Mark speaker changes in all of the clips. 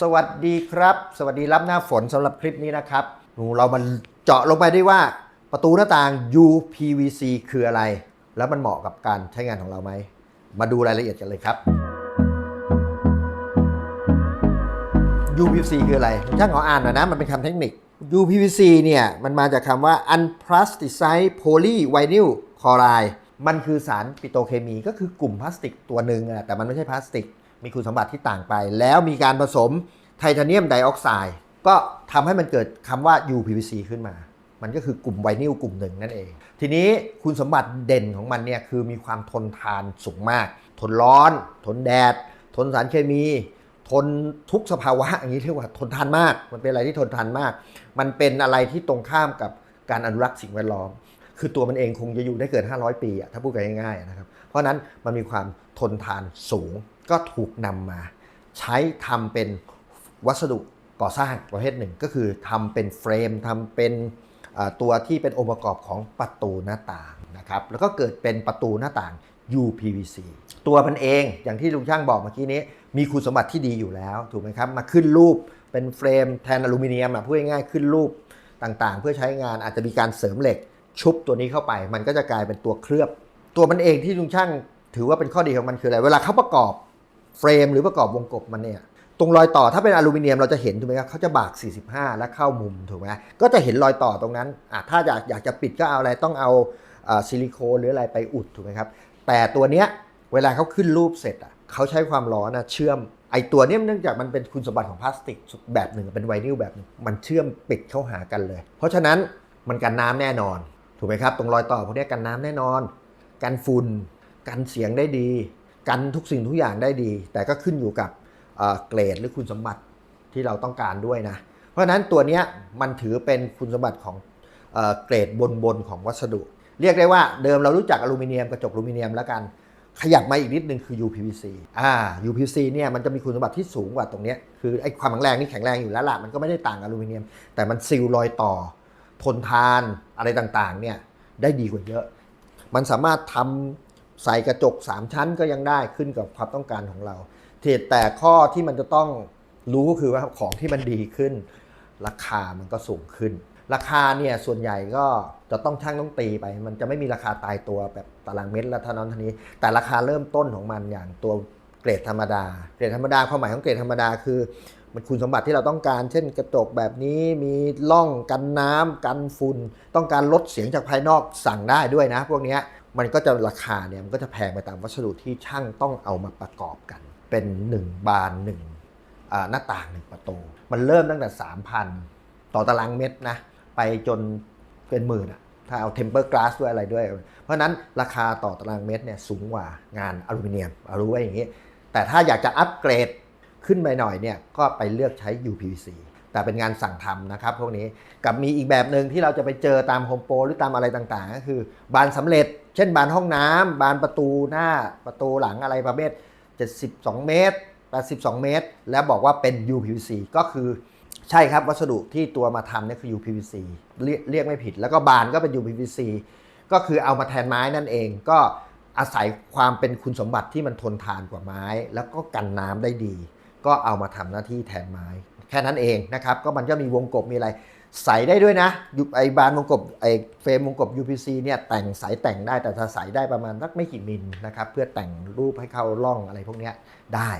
Speaker 1: สวัสดีครับ สวัสดีรับหน้าฝนสำหรับคลิปนี้นะครับ เรามาเจาะลงไปได้ว่าประตูหน้าต่าง UPVC คืออะไร แล้วมันเหมาะกับการใช้งานของเราไหม มาดูรายละเอียดกันเลยครับ UPVC คืออะไรช่างขออ่านหน่อยนะ มันเป็นคำเทคนิค UPVC เนี่ย มันมาจากคำว่า unplasticized polyvinyl chloride มันคือสารปิโตเคมีก็คือกลุ่มพลาสติกตัวหนึ่งอะแต่มันไม่ใช่พลาสติก มีคุณสมบัติที่ต่างไป แล้วมีการผสมไทเทเนียมไดออกไซด์ก็ทำให้มันเกิดคำว่า UPVC ขึ้นมา มันก็คือกลุ่มไวนิลกลุ่มหนึ่งนั่นเอง ทีนี้คุณสมบัติเด่นของมันเนี่ยคือมีความทนทานสูงมาก ทนร้อน ทนแดด ทนสารเคมี ทนทุกสภาวะอย่างนี้เรียกว่าทนทานมาก มันเป็นอะไรที่ทนทานมาก มันเป็นอะไรที่ตรงข้ามกับการอนุรักษ์สิ่งแวดล้อม คือตัวมันเองคงจะอยู่ได้เกิน 500 ปีอะถ้าพูดกันง่ายๆนะครับ เพราะนั้นมันมีความทนทานสูง ก็ถูกนำมา ใช้ทำเป็นวัสดุก่อสร้างประเภทหนึ่ง ก็คือทำเป็นเฟรมทำเป็นตัวที่เป็นองค์ประกอบของประตูหน้าต่างนะครับแล้วก็เกิดเป็นประตูหน้าต่าง UPVC ตัวมันเองอย่างที่ลุงช่างบอกเมื่อกี้นี้ มีคุณสมบัติที่ดีอยู่แล้วถูกไหมครับมาขึ้นรูปเป็นเฟรมแทนอลูมิเนียมพูดง่ายๆขึ้นรูปต่างๆ เพื่อใช้งานอาจจะมีการเสริมเหล็กชุบตัวนี้เข้าไป มันก็จะกลายเป็นตัวเคลือบ ตัวมันเองที่ลุงช่างถือว่าเป็นข้อดีของมันคืออะไร เวลาเขาประกอบ เฟรมหรือประกอบวงกบมันเนี่ยตรงรอยต่อถ้าเป็นอลูมิเนียมเราจะเห็นถูกไหมครับเขาจะบาก 45 และเข้ามุมถูกไหมก็จะเห็นรอยต่อตรงนั้นถ้าอยากอยากจะปิดก็เอาอะไรต้องเอาซิลิโคนหรืออะไรไปอุดถูกไหมครับแต่ตัวเนี้ยเวลาเขาขึ้นรูปเสร็จอะเขาใช้ความร้อนนะเชื่อมไอตัวเนี้ยเนื่องจากมันเป็นคุณสมบัติของพลาสติกแบบหนึ่งเป็นไวนิลแบบหนึ่งมันเชื่อมปิดเข้าหากันเลย เพราะฉะนั้นมันกันน้ำแน่นอน ถูกไหมครับ ตรงรอยต่อพวกนี้กันน้ำแน่นอน กันฝุ่นกันเสียงได้ดี กันทุกสิ่งทุกอย่างได้ดี แต่ก็ขึ้นอยู่กับเกรดหรือคุณสมบัติที่เราต้องการด้วยนะ เพราะฉะนั้นตัวนี้มันถือเป็นคุณสมบัติของเกรดบนๆของวัสดุ เรียกได้ว่าเดิมเรารู้จักอลูมิเนียมกระจกอลูมิเนียมแล้วกัน ขยับมาอีกนิดนึงคือ UPVC อ่า UPVC เนี่ยมันจะมีคุณสมบัติที่สูงกว่าตรงนี้คือไอ้ความแข็งแรงนี่แข็งแรงอยู่แล้วล่ะมันก็ไม่ได้ต่างอลูมิเนียม แต่มันซีลรอยต่อทนทานอะไรต่างๆเนี่ยได้ดีกว่าเยอะ มันสามารถทำ ใส่กระจก 3 ชั้นก็ยังได้ขึ้นกับความต้องการของเราทีแต่ข้อที่มันจะต้องรู้ก็คือว่าของที่มันดีขึ้น ราคามันก็สูงขึ้น ราคาเนี่ยส่วนใหญ่ก็จะต้องช่างต้องตีไป มันจะไม่มีราคาตายตัวแบบตารางเมตรละเท่านั้นเท่านี้ แต่ราคาเริ่มต้นของมันอย่างตัวเกรดธรรมดา เกรดธรรมดาความหมายของเกรดธรรมดาคือ มันคุณสมบัติที่เราต้องการ เช่นกระจกแบบนี้มีล่องกันน้ำกันฝุ่นต้องการลดเสียงจากภายนอกสั่งได้ด้วยนะ พวกเนี้ย มันก็จะราคาเนี่ยมันก็จะแพงไปตามวัสดุที่ช่างต้องเอามาประกอบกัน เป็น 1 บาน1อ่าหน้าต่าง 1 ประตู มันเริ่มตั้งแต่ 3,000 ต่อตารางเมตรนะ ไปจนเป็นหมื่นอะถ้าเอาเทมเปอร์กลาสด้วยอะไรด้วย เพราะฉะนั้นราคาต่อตารางเมตรเนี่ยสูงกว่างานอลูมิเนียมเอารู้ไว้อย่างนี้ แต่ถ้าอยากจะอัปเกรดขึ้นไปหน่อยเนี่ยก็ไปเลือกใช้ UPVC แต่เป็นงานสั่งทำนะครับพวกนี้กับมีอีกแบบหนึ่งที่เราจะไปเจอตามโฮมโปรหรือตามอะไรต่างๆ ก็คือบานสำเร็จ เช่นบานห้องน้ำบานประตูหน้าประตูหลังอะไรประเภท72 เมตร82 เมตร แล้วบอกว่าเป็น UPVC ก็คือใช่ครับวัสดุที่ตัวมาทำนี่คือ UPVC เรียกเรียกไม่ผิด แล้วก็บานก็เป็น UPVC ก็คือเอามาแทนไม้นั่นเอง ก็อาศัยความเป็นคุณสมบัติที่มันทนทานกว่าไม้ แล้วก็กันน้ำได้ดี ก็เอามาทำหน้าที่แทนไม้ แค่นั้นเองนะครับ ก็มันก็มีวงกบมีอะไร ใส่ได้ด้วยนะไอบานวงกบไอเฟรมวงกบ UPC เนี่ยแต่งสายแต่งได้แต่จะใส่ได้ประมาณสักไม่กี่มิลนะครับเพื่อแต่งรูปให้เข้าร่องอะไรพวกนี้ได้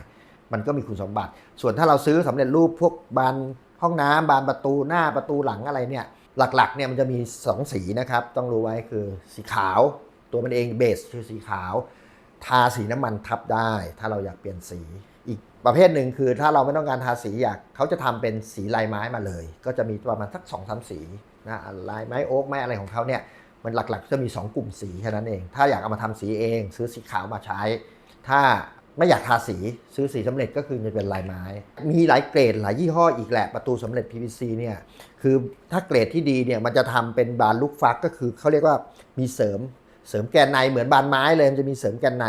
Speaker 1: มันก็มีคุณสมบัติ ส่วนถ้าเราซื้อสำเร็จรูปพวกบานห้องน้ำบานประตูหน้าประตูหลังอะไรเนี่ยหลักๆเนี่ยมันจะมี 2 สีนะครับ ต้องรู้ไว้คือสีขาว ตัวมันเองเบสคือสีขาว ทาสีน้ำมันทับได้ ถ้าเราอยากเปลี่ยนสี ประเภทหนึ่งคือถ้าเราไม่ต้องการทาสีอยากเขาจะทำเป็นสีลายไม้มาเลย ก็จะมีประมาณสักสองสามสีนะลายไม้โอ๊กไม้อะไรของเขาเนี่ยมันหลักๆ จะมี 2 กลุ่มสีแค่นั้นเอง ถ้าอยากเอามาทำสีเอง ซื้อสีขาวมาใช้ ถ้าไม่อยากทาสีซื้อสีสำเร็จก็คือจะเป็นลายไม้ มีหลายเกรดหลายยี่ห้ออีกแหละประตูสำเร็จ PVC เนี่ยคือถ้าเกรดที่ดีเนี่ยมันจะทำเป็นบานลูกฟักก็คือเขาเรียกว่ามีเสริมเสริมแกนในเหมือนบานไม้เลยมันจะมีเสริมแกนใน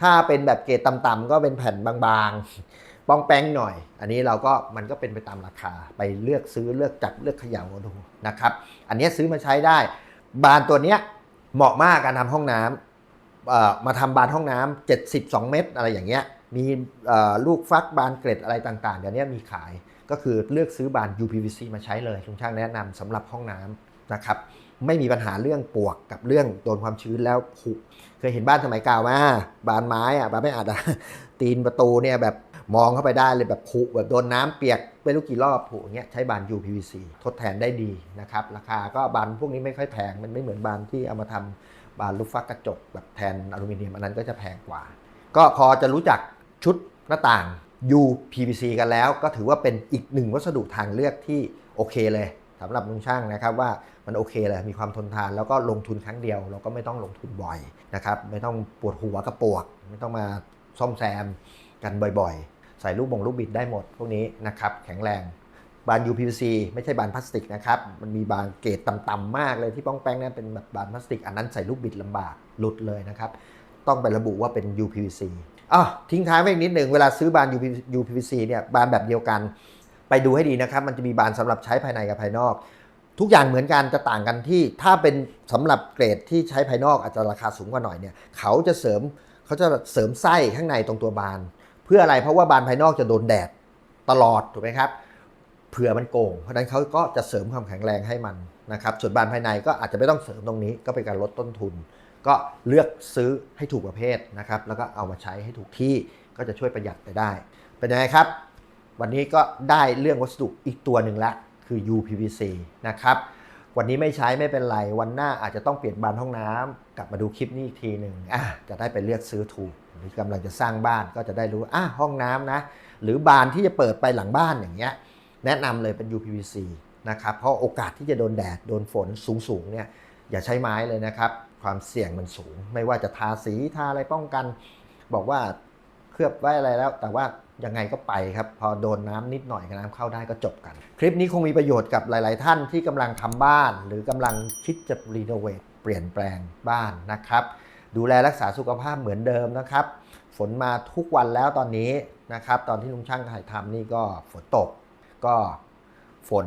Speaker 1: ถ้าเป็นแบบเกรดต่ำๆก็เป็นแผ่นบางๆป้องแป้งหน่อย อันนี้เราก็มันก็เป็นไปตามราคาไปเลือกซื้อเลือกจับเลือกเขย่าดูนะครับ อันนี้ซื้อมาใช้ได้ บานตัวเนี้ยเหมาะมากการทำห้องน้ำมาทำบานห้องน้ำ72 เมตร อะไรอย่างเงี้ยมีลูกฟักบานเกล็ดอะไรต่างๆเดี๋ยวนี้มีขายก็คือเลือกซื้อบาน UPVC มาใช้เลยลุงช่างแนะนำสำหรับห้องน้ำ นะครับไม่มีปัญหาเรื่องปวกกับเรื่องโดนความชื้นแล้วผุเคยเห็นบ้านสมัยเก่าไหมาบานไม้อะบานไม่อัดอะตีนประตูเนี่ยแบบมองเข้าไปได้เลยแบบผุแบบโดนน้ำเปียกไม่รู้กี่รอบผุอย่างเงี้ยใช้บาน UPVC ทดแทนได้ดีนะครับราคาก็บานพวกนี้ไม่ค่อยแพงมันไม่เหมือนบานที่เอามาทำบานลูกฟักกระจกแบบแทนอลูมิเนียมอันนั้นก็จะแพงกว่า ก็พอจะรู้จักชุดหน้าต่าง UPVC กันแล้ว ก็ถือว่าเป็นอีกหนึ่งวัสดุทางเลือกที่โอเคเลย สำหรับลุงช่างนะครับว่ามันโอเคเลยมีความทนทานแล้วก็ลงทุนครั้งเดียวเราก็ไม่ต้องลงทุนบ่อยนะครับไม่ต้องปวดหัวกับปวก ไม่ต้องมาซ่อมแซมกันบ่อยๆ ใส่ลูกบงลูกบิดได้หมดพวกนี้นะครับแข็งแรงบาน UPVC ไม่ใช่บานพลาสติกนะครับ มันมีบานเกรดต่ำๆมากเลยที่ป้องแป้งนั่นเป็นแบบบานพลาสติก อันนั้นใส่ลูกบิดลำบากหลุดเลยนะครับ ต้องไประบุว่าเป็น UPVC อะทิ้งท้ายไว้อีกนิดหนึ่งเวลาซื้อบาน UPVC เนี่ยบานแบบเดียวกัน ไปดูให้ดีนะครับ มันจะมีบานสำหรับใช้ภายในกับภายนอก ทุกอย่างเหมือนกันจะต่างกันที่ ถ้าเป็นสำหรับเกรดที่ใช้ภายนอกอาจจะราคาสูงกว่าหน่อยเนี่ยเขาจะเสริมเขาจะเสริมไส้ข้างในตรงตัวบาน เพื่ออะไรเพราะว่าบานภายนอกจะโดนแดดตลอดถูกไหมครับเผื่อมันโกง เพราะฉะนั้นเขาก็จะเสริมความแข็งแรงให้มันนะครับส่วนบานภายในก็อาจจะไม่ต้องเสริมตรงนี้ก็เป็นการลดต้นทุน ก็เลือกซื้อให้ถูกประเภทนะครับแล้วก็เอามาใช้ให้ถูกที่ก็จะช่วยประหยัดไปได้ เป็นยังไงครับ วันนี้ก็ได้เรื่องวัสดุอีกตัวหนึ่งละ คือ UPVC นะครับ วันนี้ไม่ใช้ไม่เป็นไร วันหน้าอาจจะต้องเปลี่ยนบานห้องน้ำกลับมาดูคลิปนี้อีกทีหนึ่งอะจะได้ไปเลือกซื้อถูกหรือกำลังจะสร้างบ้านก็จะได้รู้อะห้องน้ำนะ หรือบานที่จะเปิดไปหลังบ้านอย่างเงี้ย แนะนำเลยเป็น UPVC นะครับ เพราะโอกาสที่จะโดนแดดโดนฝนสูงๆเนี่ยอย่าใช้ไม้เลยนะครับ ความเสี่ยงมันสูง ไม่ว่าจะทาสีทาอะไรป้องกัน บอกว่าเคลือบไว้อะไรแล้ว แต่ว่า ยังไงก็ไปครับ พอโดนน้ำนิดหน่อยน้ำเข้าได้ก็จบกัน คลิปนี้คงมีประโยชน์กับหลาย ๆ ท่านที่กำลังทำบ้าน หรือกำลังคิดจะรีโนเวทเปลี่ยนแปลงบ้านนะครับ ดูแลรักษาสุขภาพเหมือนเดิมนะครับ ฝนมาทุกวันแล้วตอนนี้นะครับ ตอนที่ลุงช่างถ่ายทำนี่ก็ฝนตก ก็ฝน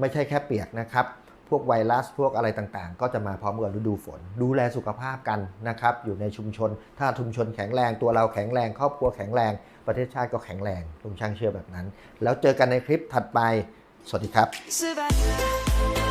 Speaker 1: ไม่ใช่แค่เปียกนะครับพวกไวรัสพวกอะไรต่างๆ ก็จะมาพร้อมกับฤดูฝน ดูแลสุขภาพกันนะครับ อยู่ในชุมชน ถ้าชุมชนแข็งแรงตัวเราแข็งแรง ครอบครัวแข็งแรง ประเทศชาติก็แข็งแรงลุงช่างเชื่อแบบนั้น แล้วเจอกันในคลิปถัดไป สวัสดีครับ
Speaker 2: survive.